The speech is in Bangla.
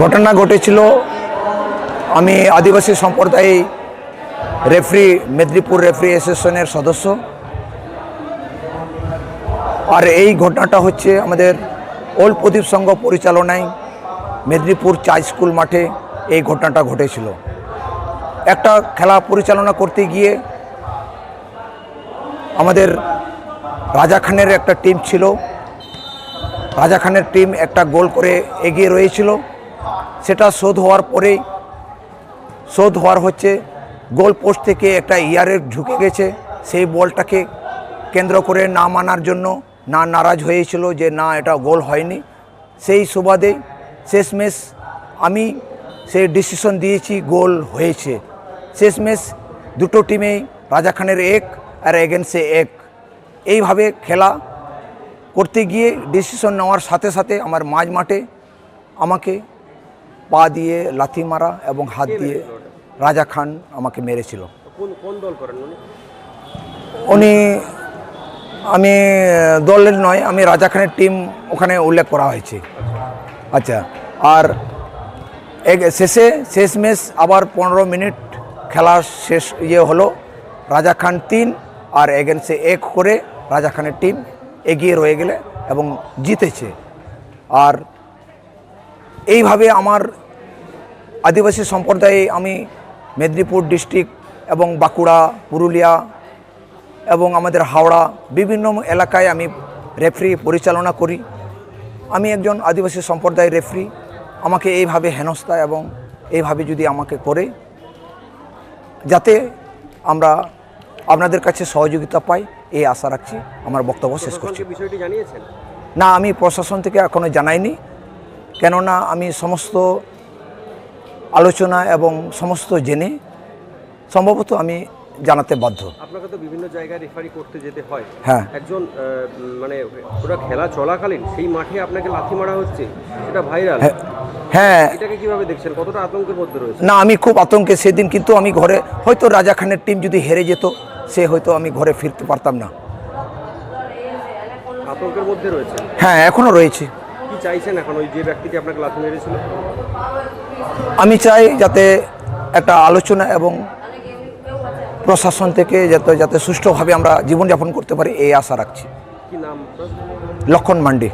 ঘটনা ঘটেছিল। আমি আদিবাসী সম্প্রদায় রেফরি, মেদিনীপুর রেফরি অ্যাসোসিয়েশনের সদস্য। আর এই ঘটনাটা হচ্ছে আমাদের ওল প্রদীপ সংঘ পরিচালনায় মেদিনীপুর চাই স্কুল মাঠে এই ঘটনাটা ঘটেছিল। একটা খেলা পরিচালনা করতে গিয়ে আমাদের রাজা খানের একটা টিম ছিল। রাজা খানের টিম একটা গোল করে এগিয়ে রয়েছিল। সেটা শোধ হওয়ার পরেই, শোধ হওয়ার হচ্ছে গোল পোস্ট থেকে একটা ইয়ারে ঢুকে গেছে। সেই বলটাকে কেন্দ্র করে না মানার জন্য না নারাজ হয়েছিল যে না, এটা গোল হয়নি। সেই সুবাদে শেষমেশ আমি সেই ডিসিশন দিয়েছি, গোল হয়েছে। শেষমেশ দুটো টিমেই রাজা খানের এক আর এগেন্সে এক। এইভাবে খেলা করতে গিয়ে ডিসিশন নেওয়ার সাথে সাথে আমার মাঝ মাঠে আমাকে পা দিয়ে লাথি মারা এবং হাত দিয়ে রাজা খান আমাকে মেরেছিল। উনি? আমি দলের নয় আমি রাজা খানের টিম ওখানে উল্লেখ করা হয়েছে। আচ্ছা আর এক- শেষে শেষ ম্যাচ আবার পনেরো মিনিট খেলা শেষ ইয়ে হলো রাজা খান তিন আর এগেন্সে এক করে রাজা খানের টিম এগিয়ে রয়ে গেলে এবং জিতেছে। আর এইভাবে আমার আদিবাসী সম্প্রদায়ে আমি মেদিনীপুর ডিস্ট্রিক্ট এবং বাঁকুড়া, পুরুলিয়া এবং আমাদের হাওড়া বিভিন্ন এলাকায় আমি রেফারি পরিচালনা করি। আমি একজন আদিবাসী সম্প্রদায়ের রেফারি। আমাকে এইভাবে হেনস্থা এবং এইভাবে যদি আমাকে করে, যাতে আমরা আপনাদের কাছে সহযোগিতা পাই এই আশা রাখছি আমার বক্তব্য শেষ করছি। বিষয়টি জানিয়েছেন? না আমি প্রশাসন থেকে এখনও জানাইনি কেননা আমি সমস্ত আলোচনা এবং সমস্ত জেনে সম্ভবত আমি জানাতে বাধ্য। আপনাকে তো বিভিন্ন জায়গায় রেফারি করতে যেতে হয়। হ্যাঁ। একজন মানে ওরা খেলা চলাকালীন সেই মাঠে আপনাকে লাথি মারা হচ্ছে এটা ভাইরাল হ্যাঁ, হ্যাঁ। এটাকে কীভাবে দেখছেন? কতটা আতঙ্কের মধ্যে রয়েছে? না আমি খুব আতঙ্কে সেদিন কিন্তু আমি ঘরে হয়তো রাজা খানের টিম যদি হেরে যেত সে হয়তো আমি ঘরে ফিরতে পারতাম না। আতঙ্কের মধ্যে রয়েছে? হ্যাঁ এখনও রয়েছে। কি চাইছেন এখন? ওই যে ব্যক্তিটি আপনাকে লাথি মেরেছিল? আমি চাই যাতে একটা আলোচনা এবং প্রশাসন থেকে যাতে যাতে সুষ্ঠুভাবে আমরা জীবনযাপন করতে পারি এই আশা রাখছি। কি নাম? লক্ষণ মান্ডি।